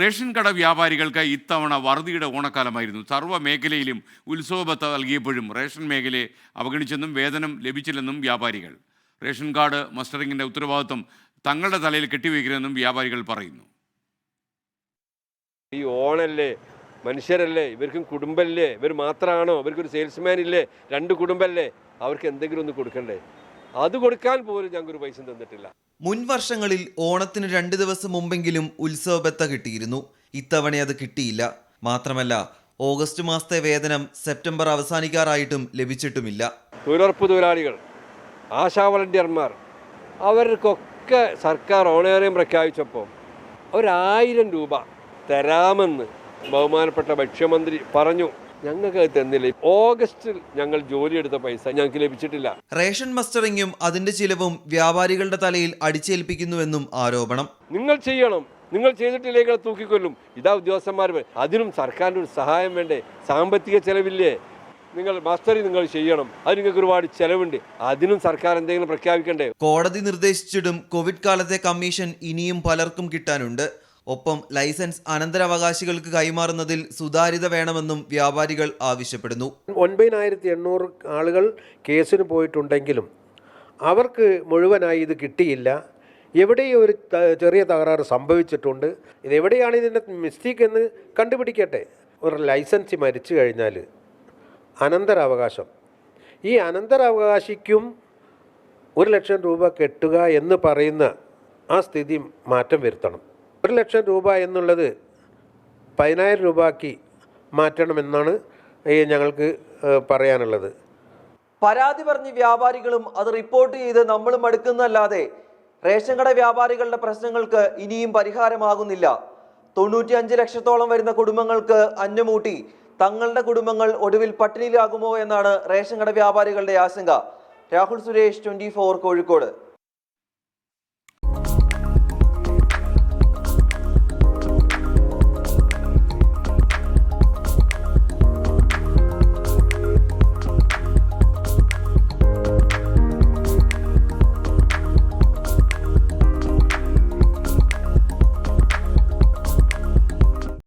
Ration കട വ്യാപാരികൾക്ക് ഇത്തവണ വറുതിയുടെ ഓണക്കാലമായിരുന്നു. സർവ മേഖലയിലും ഉത്സവബത്ത നൽകിയപ്പോഴും റേഷൻ മേഖലയെ അവഗണിച്ചെന്നും വേതനം ലഭിച്ചില്ലെന്നും വ്യാപാരികൾ. റേഷൻ കാർഡ് മസ്റ്ററിങ്ങിന്റെ ഉത്തരവാദിത്വം തങ്ങളുടെ തലയിൽ കെട്ടിവയ്ക്കരുതെന്നും വ്യാപാരികൾ പറയുന്നു. ഈ ഓണല്ലേ? മനുഷ്യരല്ലേ? ഇവർക്കും കുടുംബമല്ലേ ഇവർ മാത്രമാണോ ഇവർക്കൊരു സെയിൽസ്മാൻ ഇല്ലേ രണ്ട് കുടുംബമല്ലേ അവർക്ക് എന്തെങ്കിലും ഒന്ന് കൊടുക്കണ്ടേ? അത് കൊടുക്കാൻ പോലും ഞങ്ങൾക്കൊരു പൈസ തന്നിട്ടില്ല. മുൻ വർഷങ്ങളിൽ ഓണത്തിന് രണ്ട് ദിവസം മുമ്പെങ്കിലും ഉത്സവബത്ത കിട്ടിയിരുന്നു. ഇത്തവണ അത് കിട്ടിയില്ല. മാത്രമല്ല ഓഗസ്റ്റ് മാസത്തെ വേതനം സെപ്റ്റംബർ അവസാനിക്കാറായിട്ടും ലഭിച്ചിട്ടുമില്ല. തൊഴിലുറപ്പ് തൊഴിലാളികൾ ആശാ വളണ്ടിയർമാർ അവർക്കൊക്കെ സർക്കാർ ഓണേറിയം പ്രഖ്യാപിച്ചപ്പോൾ ഒരായിരം രൂപ തരാമെന്ന് ബഹുമാനപ്പെട്ട ഭക്ഷ്യമന്ത്രി പറഞ്ഞു. ഞങ്ങൾക്ക് അത് തന്നില്ല. ഓഗസ്റ്റിൽ ഞങ്ങൾ ജോലിയെടുത്ത പൈസ ഞങ്ങൾക്ക് ലഭിച്ചിട്ടില്ല. റേഷൻ മസ്റ്ററിങ്ങും അതിന്റെ ചിലവും വ്യാപാരികളുടെ തലയിൽ അടിച്ചേൽപ്പിക്കുന്നുവെന്നും ആരോപണം. നിങ്ങൾ ചെയ്യണം. നിങ്ങൾ ചെയ്തിട്ടില്ലെങ്കിൽ തൂക്കിക്കൊല്ലും. ഇതാ ഉദ്യോഗസ്ഥന്മാർ. അതിനും സർക്കാരിന് ഒരു സഹായം വേണ്ടേ? സാമ്പത്തിക ചെലവില്ലേ? നിങ്ങൾ മാസ്റ്ററി നിങ്ങൾ ചെയ്യണം. അത് നിങ്ങൾക്ക് ഒരുപാട് ചെലവുണ്ട്. അതിനും സർക്കാർ എന്തെങ്കിലും പ്രഖ്യാപിക്കണ്ടേ? കോടതി നിർദ്ദേശിച്ചിട്ടും കോവിഡ് കാലത്തെ കമ്മീഷൻ ഇനിയും പലർക്കും കിട്ടാനുണ്ട്. ഒപ്പം ലൈസൻസ് അനന്തരാവകാശികൾക്ക് കൈമാറുന്നതിൽ സുതാര്യത വേണമെന്നും വ്യാപാരികൾ ആവശ്യപ്പെടുന്നു. ഒൻപതിനായിരത്തി എണ്ണൂറ് ആളുകൾ കേസിന് പോയിട്ടുണ്ടെങ്കിലും അവർക്ക് മുഴുവനായി ഇത് കിട്ടിയില്ല. എവിടെയും ഒരു ചെറിയ തകരാറ് സംഭവിച്ചിട്ടുണ്ട്. ഇത് എവിടെയാണ് ഇതിന്റെ മിസ്റ്റേക്ക് എന്ന് കണ്ടുപിടിക്കട്ടെ. ഒരു ലൈസൻസ് മരിച്ചു കഴിഞ്ഞാൽ അനന്തരാവകാശം. ഈ അനന്തരാവകാശിക്കും ഒരു ലക്ഷം രൂപ കെട്ടുക എന്ന് പറയുന്ന ആ സ്ഥിതി മാറ്റം വരുത്തണം. ഒരു ലക്ഷം രൂപ എന്നുള്ളത് പതിനായിരം രൂപയാക്കി മാറ്റണമെന്നാണ് ഈ ഞങ്ങൾക്ക് പറയാനുള്ളത്. പരാതി പറഞ്ഞ് വ്യാപാരികളും അത് റിപ്പോർട്ട് ചെയ്ത് നമ്മളും അടുക്കുന്നല്ലാതെ റേഷൻ കട വ്യാപാരികളുടെ പ്രശ്നങ്ങൾക്ക് ഇനിയും പരിഹാരമാകുന്നില്ല. തൊണ്ണൂറ്റി അഞ്ച് ലക്ഷത്തോളം വരുന്ന കുടുംബങ്ങൾക്ക് അന്നമൂട്ടി തങ്ങളുടെ കുടുംബങ്ങൾ ഒടുവിൽ പട്ടിണിയിലാകുമോ എന്നാണ് റേഷൻ കട വ്യാപാരികളുടെ ആശങ്ക. രാഹുൽ സുരേഷ് ട്വന്റി കോഴിക്കോട്.